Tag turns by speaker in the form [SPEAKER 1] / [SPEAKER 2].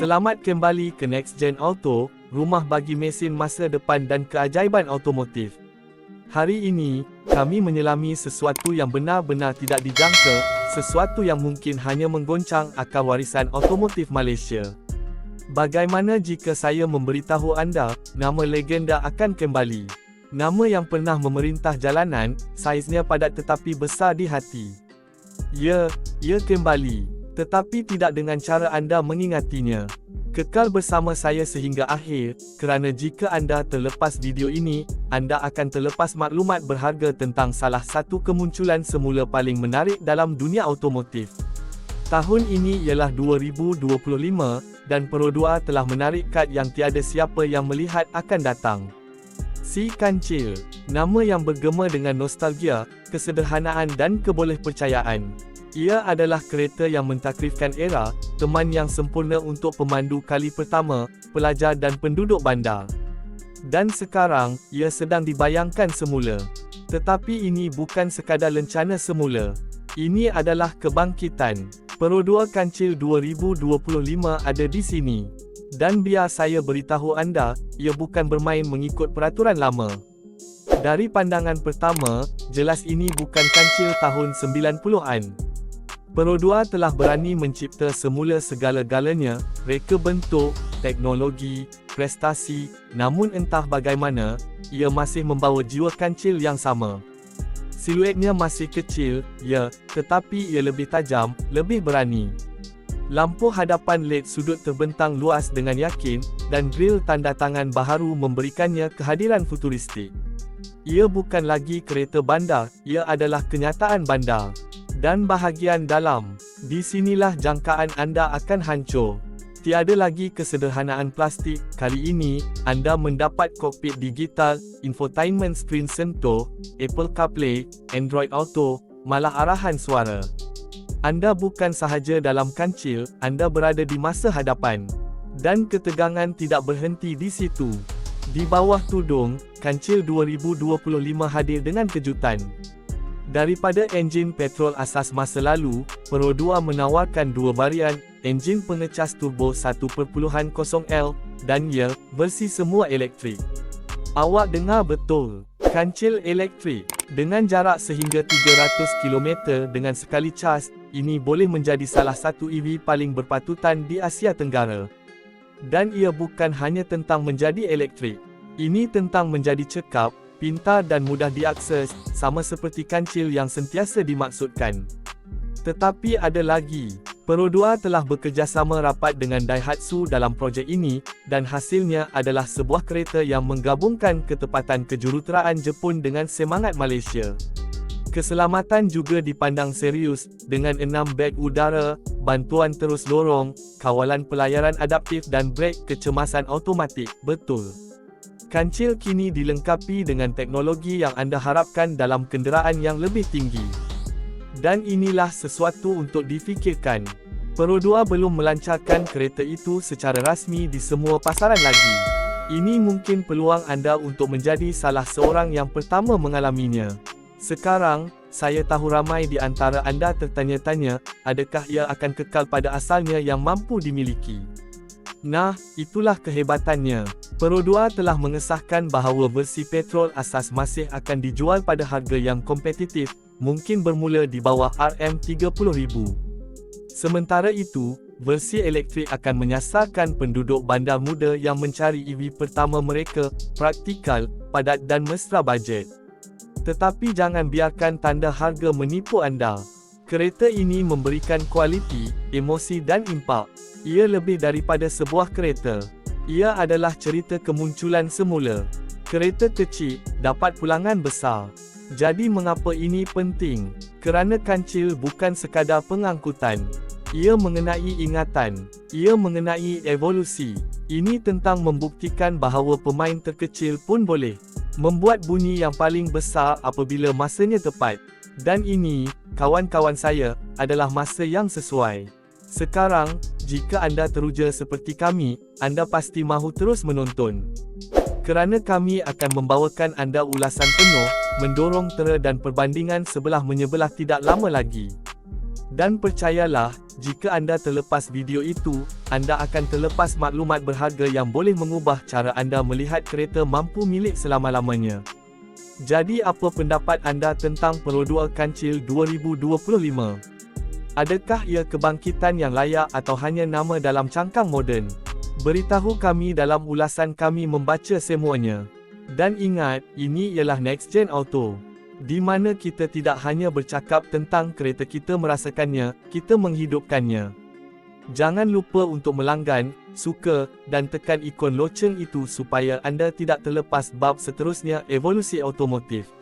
[SPEAKER 1] Selamat kembali ke Next Gen Auto, rumah bagi mesin masa depan dan keajaiban automotif. Hari ini, kami menyelami sesuatu yang benar-benar tidak dijangka, sesuatu yang mungkin hanya menggoncang akal warisan automotif Malaysia. Bagaimana jika saya memberitahu anda, nama legenda akan kembali? Nama yang pernah memerintah jalanan, saiznya padat tetapi besar di hati. Ya, ia kembali. Tetapi tidak dengan cara anda mengingatinya. Kekal bersama saya sehingga akhir, kerana jika anda terlepas video ini, anda akan terlepas maklumat berharga tentang salah satu kemunculan semula paling menarik dalam dunia automotif. Tahun ini ialah 2025, dan Perodua telah menarik kad yang tiada siapa yang melihat akan datang. Si Kancil, nama yang bergema dengan nostalgia, kesederhanaan dan kebolehpercayaan. Ia adalah kereta yang mentakrifkan era, teman yang sempurna untuk pemandu kali pertama, pelajar dan penduduk bandar. Dan sekarang, ia sedang dibayangkan semula. Tetapi ini bukan sekadar lencana semula. Ini adalah kebangkitan. Perodua Kancil 2025 ada di sini. Dan biar saya beritahu anda, ia bukan bermain mengikut peraturan lama. Dari pandangan pertama, jelas ini bukan kancil tahun 90-an. Perodua telah berani mencipta semula segala-galanya, reka bentuk, teknologi, prestasi, namun entah bagaimana, ia masih membawa jiwa kancil yang sama. Siluetnya masih kecil, ya, tetapi ia lebih tajam, lebih berani. Lampu hadapan LED sudut terbentang luas dengan yakin, dan grill tanda tangan baharu memberikannya kehadiran futuristik. Ia bukan lagi kereta bandar, ia adalah kenyataan bandar. Dan bahagian dalam, di sinilah jangkaan anda akan hancur. Tiada lagi kesederhanaan plastik, kali ini, anda mendapat kokpit digital, infotainment screen sentuh, Apple CarPlay, Android Auto, malah arahan suara. Anda bukan sahaja dalam kancil, anda berada di masa hadapan. Dan ketegangan tidak berhenti di situ. Di bawah tudung, kancil 2025 hadir dengan kejutan. Daripada enjin petrol asas masa lalu, Perodua menawarkan dua varian, enjin pengecas turbo 1.0L, dan ya, versi semua elektrik. Awak dengar betul, kancil elektrik. Dengan jarak sehingga 300 km dengan sekali cas, ini boleh menjadi salah satu EV paling berpatutan di Asia Tenggara. Dan ia bukan hanya tentang menjadi elektrik. Ini tentang menjadi cekap, pintar dan mudah diakses, sama seperti kancil yang sentiasa dimaksudkan. Tetapi ada lagi. Perodua telah bekerjasama rapat dengan Daihatsu dalam projek ini, dan hasilnya adalah sebuah kereta yang menggabungkan ketepatan kejuruteraan Jepun dengan semangat Malaysia. Keselamatan juga dipandang serius, dengan enam beg udara, bantuan terus lorong, kawalan pelayaran adaptif dan brek kecemasan automatik, betul. Kancil kini dilengkapi dengan teknologi yang anda harapkan dalam kenderaan yang lebih tinggi. Dan inilah sesuatu untuk difikirkan. Perodua belum melancarkan kereta itu secara rasmi di semua pasaran lagi. Ini mungkin peluang anda untuk menjadi salah seorang yang pertama mengalaminya. Sekarang, saya tahu ramai di antara anda tertanya-tanya, adakah ia akan kekal pada asalnya yang mampu dimiliki. Nah, itulah kehebatannya. Perodua telah mengesahkan bahawa versi petrol asas masih akan dijual pada harga yang kompetitif, mungkin bermula di bawah RM30,000. Sementara itu, versi elektrik akan menyasarkan penduduk bandar muda yang mencari EV pertama mereka, praktikal, padat dan mesra bajet. Tetapi jangan biarkan tanda harga menipu anda. Kereta ini memberikan kualiti, emosi dan impak. Ia lebih daripada sebuah kereta. Ia adalah cerita kemunculan semula. Kereta kecil, dapat pulangan besar. Jadi mengapa ini penting? Kerana kancil bukan sekadar pengangkutan. Ia mengenai ingatan. Ia mengenai evolusi. Ini tentang membuktikan bahawa pemain terkecil pun boleh membuat bunyi yang paling besar apabila masanya tepat. Dan ini, kawan-kawan saya, adalah masa yang sesuai. Sekarang, jika anda teruja seperti kami, anda pasti mahu terus menonton. Kerana kami akan membawakan anda ulasan penuh, mendorong tera dan perbandingan sebelah menyebelah tidak lama lagi. Dan percayalah, jika anda terlepas video itu, anda akan terlepas maklumat berharga yang boleh mengubah cara anda melihat kereta mampu milik selama-lamanya. Jadi apa pendapat anda tentang 2 Kancil 2025? Adakah ia kebangkitan yang layak atau hanya nama dalam cangkang moden? Beritahu kami dalam ulasan kami membaca semuanya. Dan ingat, ini ialah Next Gen Auto di mana kita tidak hanya bercakap tentang kereta kita merasakannya, kita menghidupkannya. Jangan lupa untuk melanggan, suka, dan tekan ikon loceng itu supaya anda tidak terlepas bab seterusnya evolusi automotif.